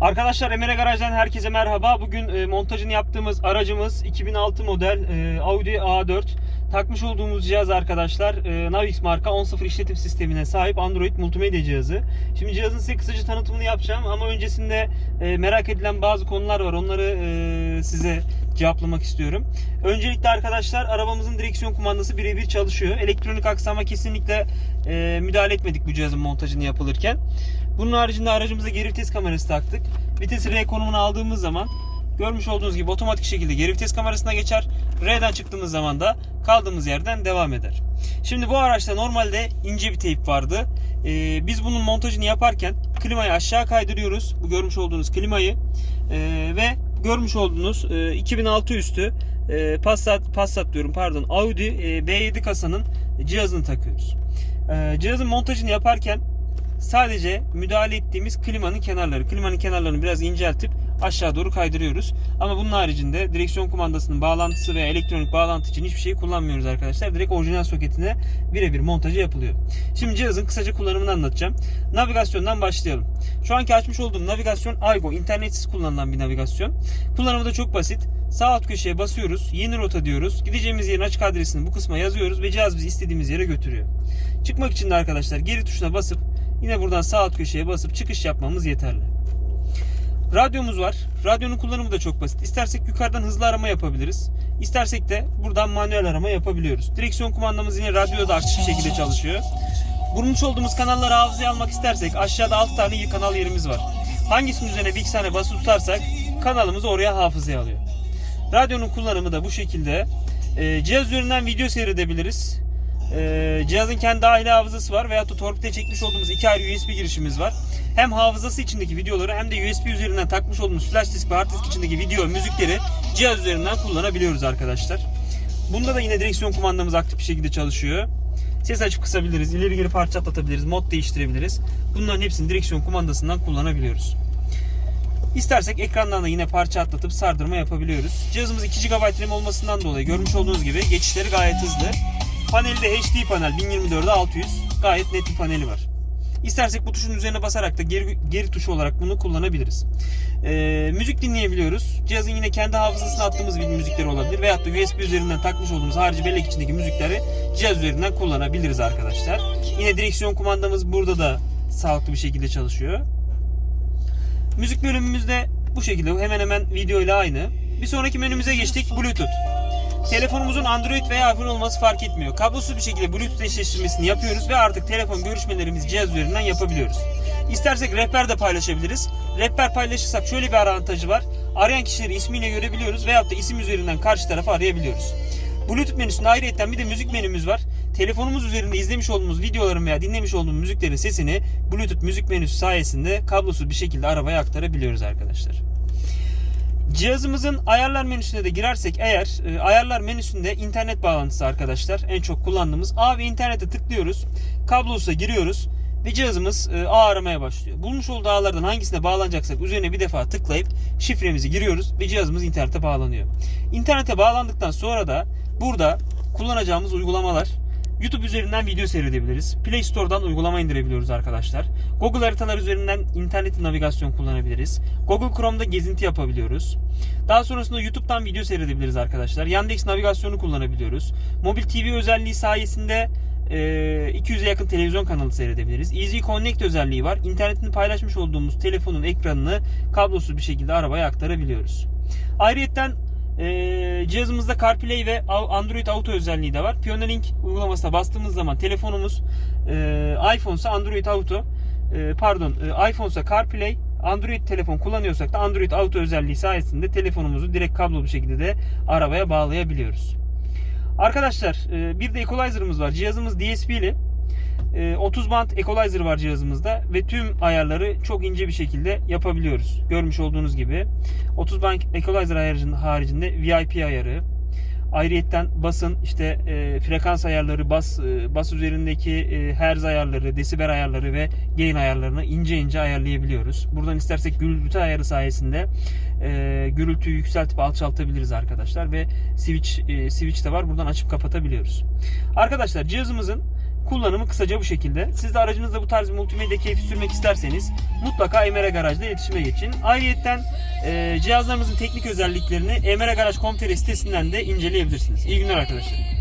Arkadaşlar Emre Garaj'dan herkese merhaba. Bugün e, montajını yaptığımız aracımız 2006 model e, Audi A4. Takmış olduğumuz cihaz arkadaşlar e, Navix marka 10.0 işletim sistemine sahip Android multimedya cihazı. Şimdi cihazın size kısaca tanıtımını yapacağım ama öncesinde e, merak edilen bazı konular var. Onları e, size cevaplamak istiyorum. Öncelikle arkadaşlar arabamızın direksiyon kumandası birebir çalışıyor. Elektronik aksama kesinlikle e, müdahale etmedik bu cihazın montajını yapılırken. Bunun haricinde aracımıza geri vites kamerası taktık. Vitesi R konumuna aldığımız zaman görmüş olduğunuz gibi otomatik şekilde geri vites kamerasına geçer. R'den çıktığımız zaman da kaldığımız yerden devam eder. Şimdi bu araçta normalde ince bir teyp vardı. Ee, biz bunun montajını yaparken klimayı aşağı kaydırıyoruz. Bu görmüş olduğunuz klimayı Ee, ve görmüş olduğunuz e, 2006 üstü e, Passat, Passat diyorum pardon Audi e, B7 kasanın cihazını takıyoruz. E, cihazın montajını yaparken sadece müdahale ettiğimiz klimanın kenarları. Klimanın kenarlarını biraz inceltip aşağı doğru kaydırıyoruz. Ama bunun haricinde direksiyon kumandasının bağlantısı veya elektronik bağlantı için hiçbir şey kullanmıyoruz arkadaşlar. Direkt orijinal soketine birebir montajı yapılıyor. Şimdi cihazın kısaca kullanımını anlatacağım. Navigasyondan başlayalım. Şu anki açmış olduğum navigasyon Aygo. internetsiz kullanılan bir navigasyon. Kullanımı da çok basit. Sağ alt köşeye basıyoruz. Yeni rota diyoruz. Gideceğimiz yerin açık adresini bu kısma yazıyoruz ve cihaz bizi istediğimiz yere götürüyor. Çıkmak için de arkadaşlar geri tuşuna basıp Yine buradan sağ alt köşeye basıp çıkış yapmamız yeterli. Radyomuz var. Radyonun kullanımı da çok basit. İstersek yukarıdan hızlı arama yapabiliriz. İstersek de buradan manuel arama yapabiliyoruz. Direksiyon kumandamız yine radyoda aktif bir şekilde çalışıyor. Bulmuş olduğumuz kanalları hafızaya almak istersek aşağıda 6 tane kanal yerimiz var. Hangisinin üzerine bir iki tane basılı tutarsak kanalımızı oraya hafızaya alıyor. Radyonun kullanımı da bu şekilde. Ee, cihaz üzerinden video seyredebiliriz. Ee, cihazın kendi dahili hafızası var da torpide çekmiş olduğumuz iki ayrı USB girişimiz var. Hem hafızası içindeki videoları hem de USB üzerinden takmış olduğumuz flash disk ve hard disk içindeki video, müzikleri cihaz üzerinden kullanabiliyoruz arkadaşlar. Bunda da yine direksiyon kumandamız aktif bir şekilde çalışıyor. Ses açıp kısabiliriz, ileri geri parça atlatabiliriz, mod değiştirebiliriz. Bunların hepsini direksiyon kumandasından kullanabiliyoruz. İstersek ekrandan da yine parça atlatıp sardırma yapabiliyoruz. Cihazımız 2 GB RAM olmasından dolayı görmüş olduğunuz gibi geçişleri gayet hızlı. Paneli de HD panel 1024'e 600. Gayet net bir paneli var. İstersek bu tuşun üzerine basarak da geri, geri tuşu olarak bunu kullanabiliriz. Ee, müzik dinleyebiliyoruz. Cihazın yine kendi hafızasına attığımız bir müzikleri olabilir. Veyahut da USB üzerinden takmış olduğumuz harici bellek içindeki müzikleri cihaz üzerinden kullanabiliriz arkadaşlar. Yine direksiyon kumandamız burada da sağlıklı bir şekilde çalışıyor. Müzik bölümümüzde bu şekilde hemen hemen video ile aynı. Bir sonraki menümüze geçtik. Bluetooth. Telefonumuzun Android veya iPhone olması fark etmiyor. Kablosuz bir şekilde Bluetooth eşleştirmesini yapıyoruz ve artık telefon görüşmelerimizi cihaz üzerinden yapabiliyoruz. İstersek rehber de paylaşabiliriz. Rehber paylaşırsak şöyle bir avantajı var. Arayan kişileri ismiyle görebiliyoruz veyahut da isim üzerinden karşı tarafa arayabiliyoruz. Bluetooth menüsünde ayrıca bir de müzik menümüz var. Telefonumuz üzerinde izlemiş olduğumuz videoların veya dinlemiş olduğumuz müziklerin sesini Bluetooth müzik menüsü sayesinde kablosuz bir şekilde arabaya aktarabiliyoruz arkadaşlar. Cihazımızın ayarlar menüsüne de girersek eğer e, ayarlar menüsünde internet bağlantısı arkadaşlar en çok kullandığımız A internete tıklıyoruz. Kablosuza giriyoruz ve cihazımız e, ağ aramaya başlıyor. Bulmuş olduğu ağlardan hangisine bağlanacaksak üzerine bir defa tıklayıp şifremizi giriyoruz ve cihazımız internete bağlanıyor. İnternete bağlandıktan sonra da burada kullanacağımız uygulamalar YouTube üzerinden video seyredebiliriz. Play Store'dan uygulama indirebiliyoruz arkadaşlar. Google haritalar üzerinden internet navigasyon kullanabiliriz. Google Chrome'da gezinti yapabiliyoruz. Daha sonrasında YouTube'dan video seyredebiliriz arkadaşlar. Yandex navigasyonu kullanabiliyoruz. Mobil TV özelliği sayesinde 200'e yakın televizyon kanalı seyredebiliriz. Easy Connect özelliği var. İnternetini paylaşmış olduğumuz telefonun ekranını kablosuz bir şekilde arabaya aktarabiliyoruz. Ayrıyeten e, cihazımızda CarPlay ve Android Auto özelliği de var. Pioneering uygulamasına bastığımız zaman telefonumuz e, iPhone Android Auto e, pardon e, iPhone CarPlay Android telefon kullanıyorsak da Android Auto özelliği sayesinde telefonumuzu direkt kablolu bir şekilde de arabaya bağlayabiliyoruz. Arkadaşlar e, bir de equalizer'ımız var. Cihazımız DSP'li. 30 band equalizer var cihazımızda ve tüm ayarları çok ince bir şekilde yapabiliyoruz. Görmüş olduğunuz gibi 30 band equalizer haricinde VIP ayarı, ayrıyetten basın işte e, frekans ayarları, bas e, bas üzerindeki e, herz ayarları, desibel ayarları ve gain ayarlarını ince ince ayarlayabiliyoruz. Buradan istersek gürültü ayarı sayesinde e, gürültüyü yükseltip alçaltabiliriz arkadaşlar ve switch e, switch de var. Buradan açıp kapatabiliyoruz. Arkadaşlar cihazımızın Kullanımı kısaca bu şekilde. Siz de aracınızda bu tarz multimedya keyfi sürmek isterseniz mutlaka Emre Garaj'da iletişime geçin. Ayrıyeten e, cihazlarımızın teknik özelliklerini emregaraj.com.tr sitesinden de inceleyebilirsiniz. İyi günler arkadaşlar.